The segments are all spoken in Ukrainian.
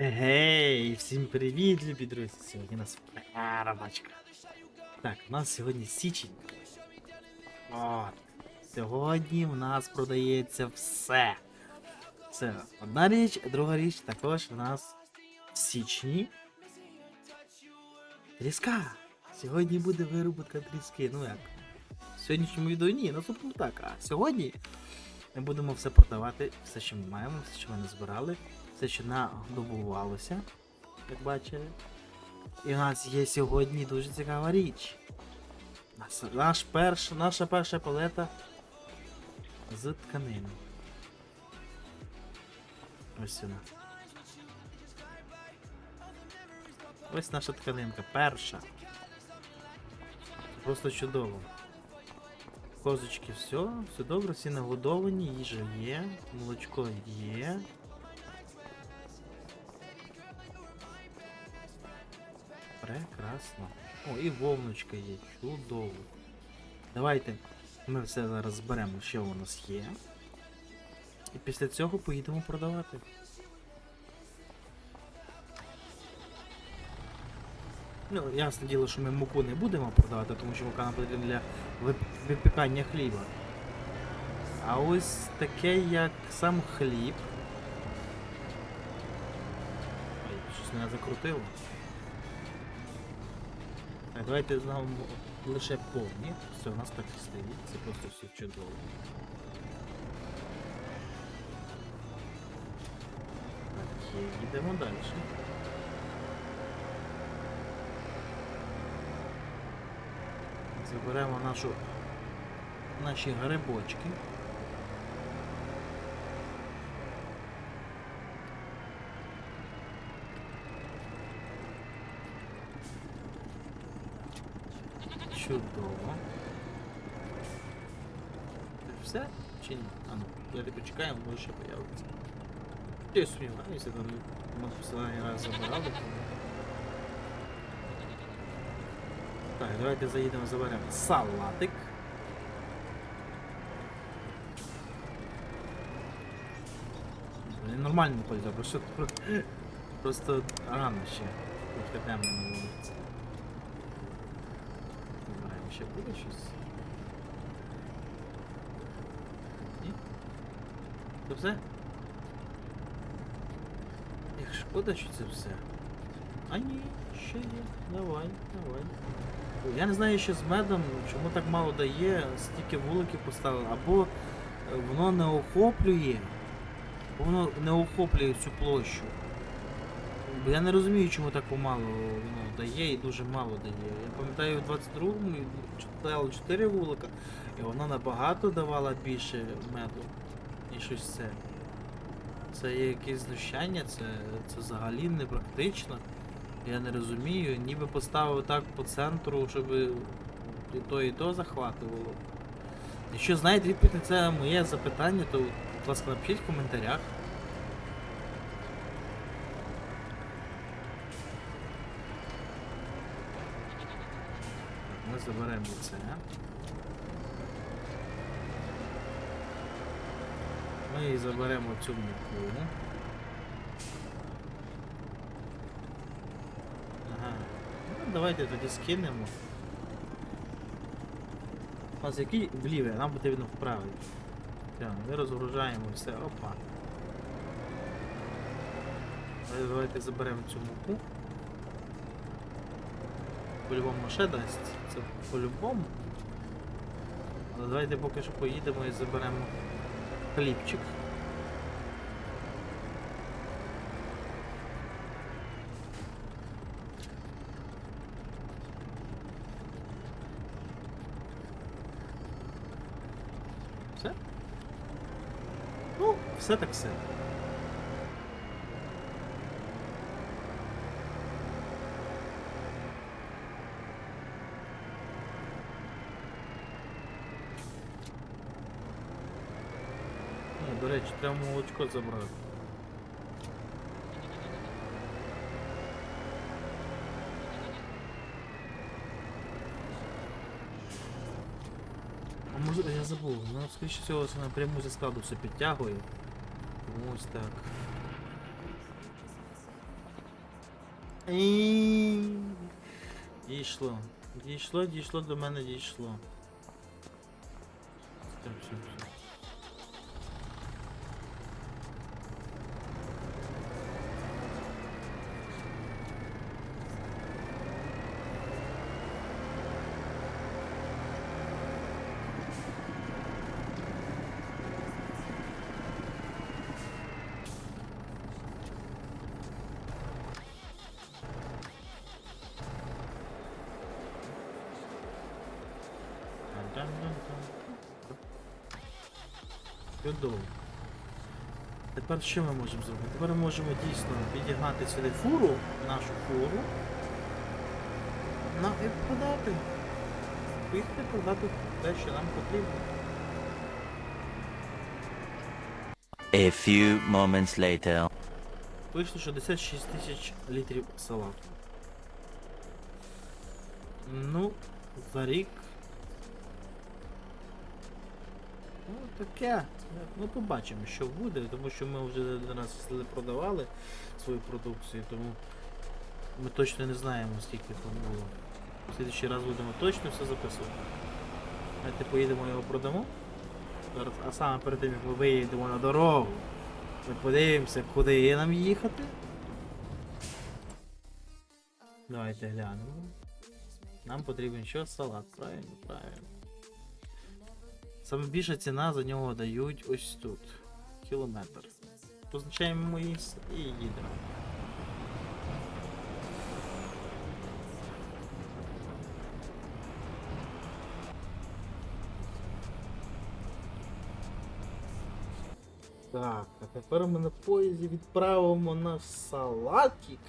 Гей, всім привіт, любі друзі! Сьогодні у нас рабачка. Так, у нас сьогодні січень. От. Сьогодні в нас продається все. Це одна річ, друга річ також у нас в січні. Тріска. Сьогодні буде виробітка тріски. Ну як? В сьогоднішньому відео ні, наступному так. А сьогодні ми будемо все продавати, все, що ми маємо, все, що ми назбирали, все, що надобувалося, як бачили. І у нас є сьогодні дуже цікава річ. Наш перш, наша перша палета з тканини. Ось вона. Ось наша тканинка, перша. Просто чудово. Козочки, все, все добре, всі нагодовані, їжа є, молочко є. Прекрасно. О, і вовночка є, чудово. Давайте ми все зараз зберемо, що у нас є. І після цього поїдемо продавати. Ну, ясне діло, що ми муку не будемо продавати, тому що мука нам потрібна для випікання хліба. А ось таке, як сам хліб. Ой, щось мене закрутило. Так, давайте знову лише повні. Все, у нас так стоїть. Це просто все чудово. Так, йдемо далі. Заберемо нашу наші грибочки. Чудово. Все? Чи ні? А ну, давайте почекаємо, може ще появиться. Я сумніваюся, там ми останній раз забирали. Так, давайте заїдемо, заберемо салатик. Нормально не пользує, просто, просто рано ще. Трохи темно на вулиці. Ще буде щось. Ні? Це все? Як шкода, що це все. А ні, ще є. Давай, давай. Я не знаю, що з медом, чому так мало дає, стільки вуликів поставили, або е, воно не охоплює, воно не охоплює цю площу. Бо я не розумію, чому так помало воно дає і дуже мало дає. Я пам'ятаю, в 22-му читали 4 вулика, і вона набагато давала більше меду, ніж ось це. Це є якесь знущання, це, це взагалі не практично. Я не розумію, ніби поставив так по центру, щоб і то, і то захватувало. Якщо знаєте відповідь на це моє запитання, то, будь ласка, напишіть в коментарях. Так, Ми заберемо це. Ми заберемо цю муку. Ага. Ну, давайте тоді скинемо. У нас який вліве, нам потрібно вправий. Так, ми розгружаємо все. Опа. Давайте заберемо цю муку. По-любому ще дасть. Це по-любому. Але давайте поки що поїдемо і заберемо хлібчик. Все? Ну, все так все. Ну, до речі, треба молочко забрати. А може я забув, ну скоріше всього це напряму зі складу все підтягує. Тому ось так. І... Дійшло. Дійшло, дійшло, до мене дійшло. Так, все, все. Чудово. Тепер що ми можемо зробити? Тепер ми можемо дійсно підігнати сюди фуру, нашу фуру. На, і продати. Поїхати продати те, що нам потрібно. A few moments later. Вийшло 66 тисяч літрів салату. Ну, за рік. Ну, таке. Ну, побачимо, що буде, тому що ми вже до нас продавали свою продукцію, тому ми точно не знаємо, скільки там було. В слідчий раз будемо точно все записувати. Давайте поїдемо його продамо. А саме перед тим, як ми виїдемо на дорогу. Ми подивимося, куди нам їхати. Давайте глянемо. Нам потрібен що? Салат, правильно, правильно. Саме більша ціна за нього дають ось тут. Кілометр. Позначаємо місце і їдемо. Так, а тепер ми на поїзді відправимо наш салатик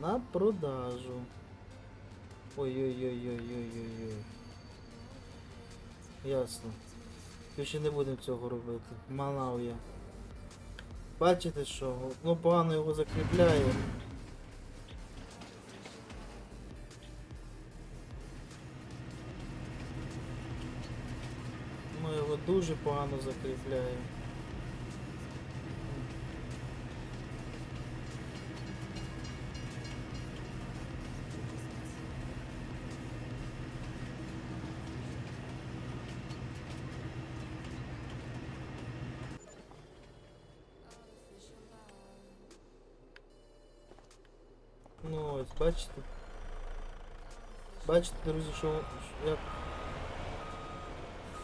на продажу. Ой-ой-ой-ой-ой-ой-ой. Ясно. Більше не будемо цього робити. Манав я. Бачите що? Ну погано його закріпляє. Ми його дуже погано закріпляє. Ну ось, бачите. Бачите, друзі, що як.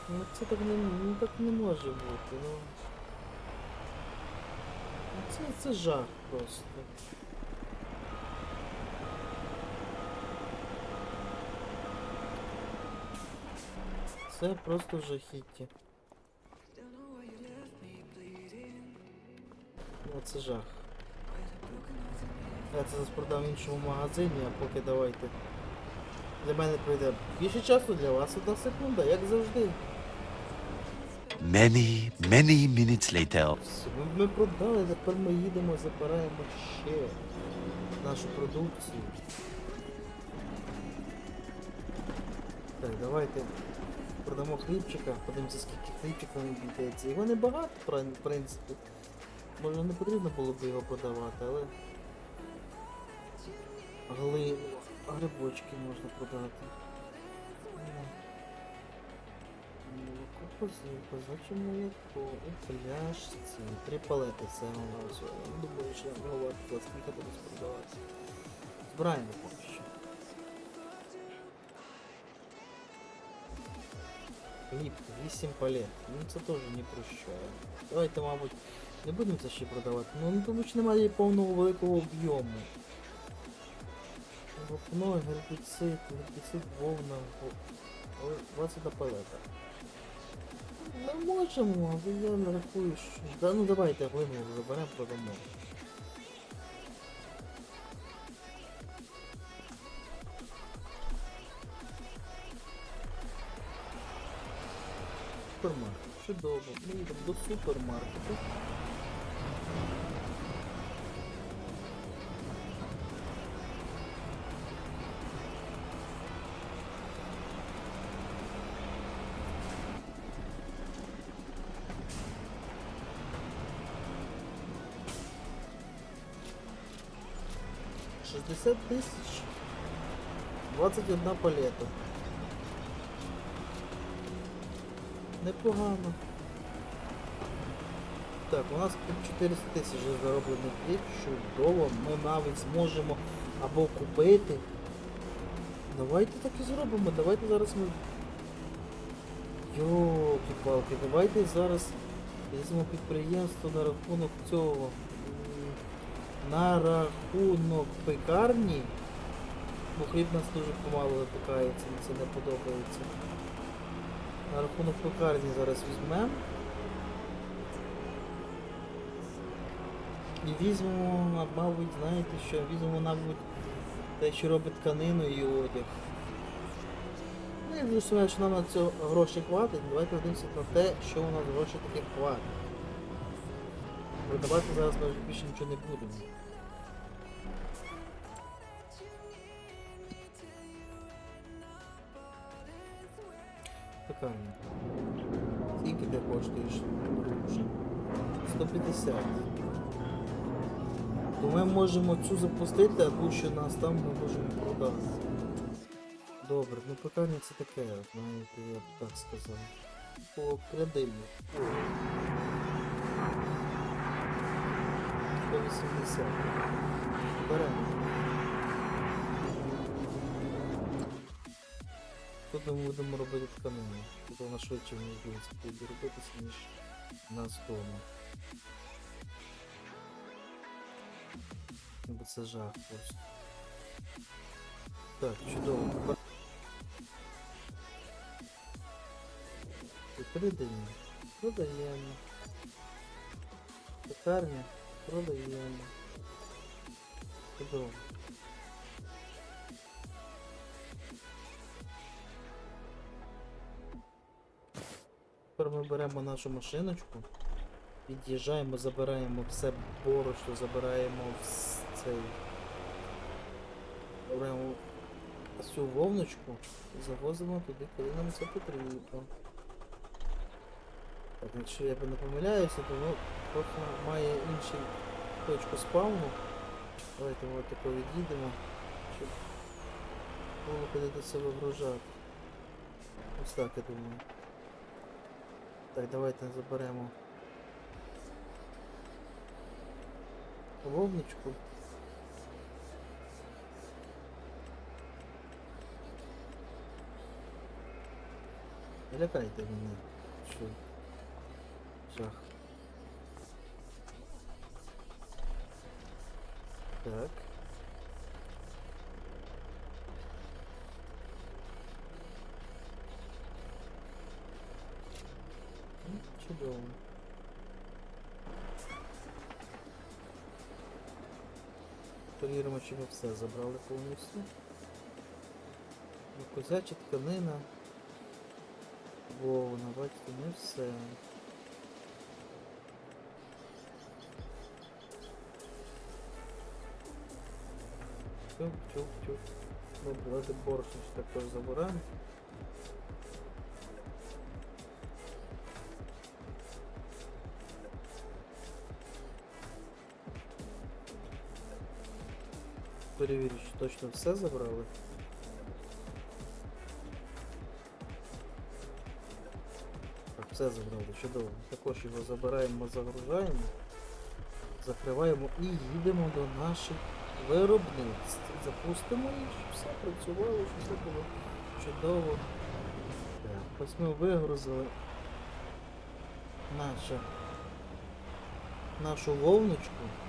Ну це так не, ну, так не може бути. Ну, Це, це жах просто. Це просто жахіття. Ну, це жах. Я це зараз в іншому магазині, а поки давайте. Для мене пройде більше часу, для вас одна секунда, як завжди. Many, many minutes later. Все, Ми, ми продали, тепер ми їдемо, забираємо ще нашу продукцію. Так, давайте продамо хлібчика, подивимося скільки хлібчика нам йдеться. Його небагато, в принципі. Може не потрібно було б його продавати, але... Гли... Грибочки можна продати. Молоко позивка, значить молоко, у пляшці, три палети це воно все. Я думаю, що я могла скільки буде продавати. Збираємо поки що. Хліб, 8 палет. Ну це теж не прощає. Давайте, мабуть, не будемо це ще продавати. Ну тому що немає повного великого об'єму. Вапно, гербіцид, гербіцид, вовна, во- ой, 20 на палета. Ми можемо, але я не рахую, що... Да, ну давайте глину заберемо, продамо. Супермаркет. Чудово. Ми їдемо до супермаркету. 60 тисяч. 21 палета. Непогано. Так, у нас тут 400 тисяч зароблених є. Чудово, ми навіть зможемо або купити. Давайте так і зробимо. Давайте зараз ми. Йолки-палки, давайте зараз візьмемо підприємство на рахунок цього. На рахунок пекарні. Бо хліб нас дуже помало випікається, мені це не подобається. На рахунок пекарні зараз візьмемо. І візьмемо, мабуть, знаєте що, візьмемо, мабуть, те, що робить тканину і одяг. Ну, я думаю, що нам на це гроші хватить. Давайте подивимося на те, що у нас гроші таки хватить. Продавати зараз вже більше нічого не будемо. Пекарня. Скільки ти коштуєш? друже? 150. То ми можемо цю запустити, а ту, що нас там ми можемо продати. Добре, ну пекарня це таке, знаєте, я б так сказав. По крядильник. 180. Беремо. Тут ми будемо робити тканину. Тут вона швидше мені здається буде робитися, ніж на стому. Бо це жах просто. Так, чудово. Передаємо. Продаємо. Пекарня. Продаємо. Чудово. Беремо нашу машиночку, під'їжджаємо, забираємо все борошно, забираємо цей. Беремо цю вовночку і завозимо туди, коли нам це потрібно. Так, якщо я не помиляюся, то ну, трохи має іншу точку спавну. Давайте ми тако відійдемо, щоб було куди до себе вгружати. Ось так я думаю. Так, давайте заберемо вовничку. Не лякайте мене. Що? Жах. Так. Ну, Чудово. Перевіримо, чи ми все забрали повністю. Ну, Козяча тканина. Вовна, бачите, не все. Тюк. Ну, давайте ще також забираємо. Перевірю, чи точно все забрали. Так, все забрали, чудово. Також його забираємо, загружаємо, закриваємо і їдемо до наших виробництв. Запустимо їх, щоб все працювало, щоб все було чудово. Так, ось ми вигрузили нашу, нашу вовночку.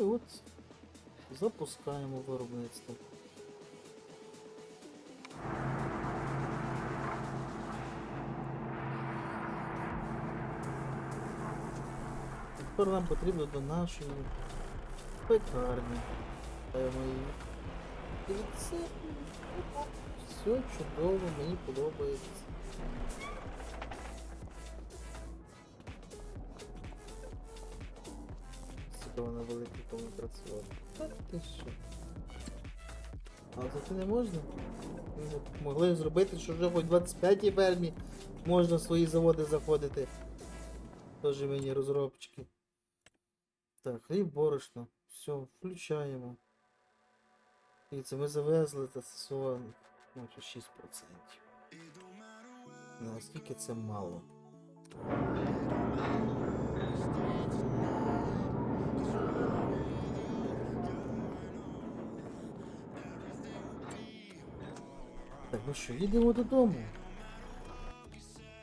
І от запускаємо виробництво. Тепер нам потрібно до нашої пекарні. І це все чудово, мені подобається. Комунікаційний. Та ти що? А це не можна? Ну, Могли зробити, що вже хоч 25-й фермі можна в свої заводи заходити. Тоже мені розробчики. Так, хліб борошно. Все, включаємо. І це ми завезли та це ну, 6%. Наскільки це мало? Ну що, їдемо додому.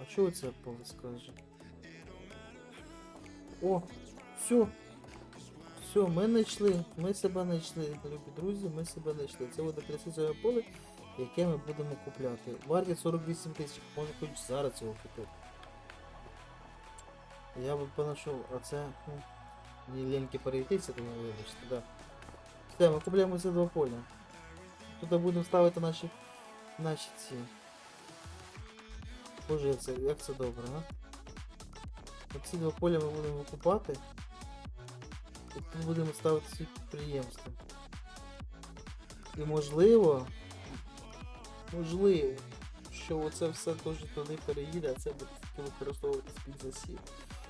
А чого це поле скаже? О, все. Все, ми знайшли, ми себе знайшли, любі друзі, ми себе знайшли. Це буде красиве поле, яке ми будемо купляти. Вартість 48 тисяч, може хоч зараз його купити. Я би понайшов, а це. Ну, мені ліньки перейтися, тому вибачте, да. Все, ми купляємо ці два поля. Тут будемо ставити наші. Наші ці. Боже, це, як це добре, а? Оці два поля ми будемо викупати. І тут будемо ставити свої підприємства. І можливо, можливо, що оце все теж туди переїде, а це буде використовуватись під засів.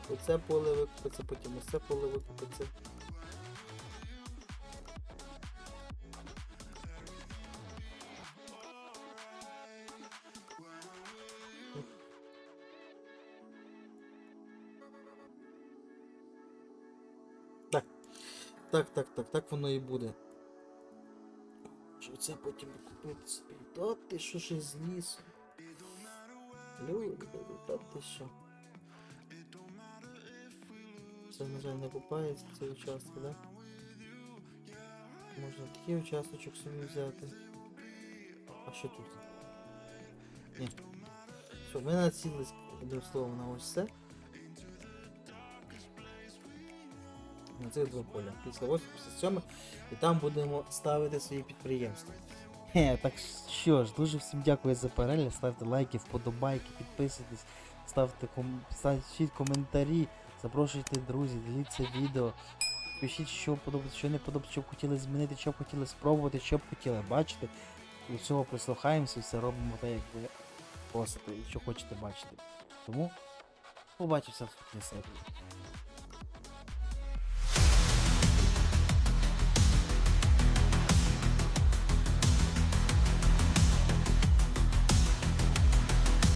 Оце поле викупиться, потім оце поле викупиться. Так, так, так, так воно і буде. Що це потім купити собі? Та ти що ж із лісу? Люди, та ти що? Це, на жаль, не купається цей участок, да? Можна такий участочок собі взяти. А що тут? Ні. Що, ми націлились одним словом на ось це. На цих два поля. Після 87 і там будемо ставити свої підприємства. Хе, так що ж, дуже всім дякую за перегляд. Ставте лайки, вподобайки, підписуйтесь, ставте ком... ставте коментарі, запрошуйте друзів, діліться відео. Пишіть, що подобається, що не подобається, що б хотіли змінити, що б хотіли спробувати, що б хотіли бачити. До цього прислухаємося і все робимо так, як ви просите, і що хочете бачити. Тому побачимося в наступній серії.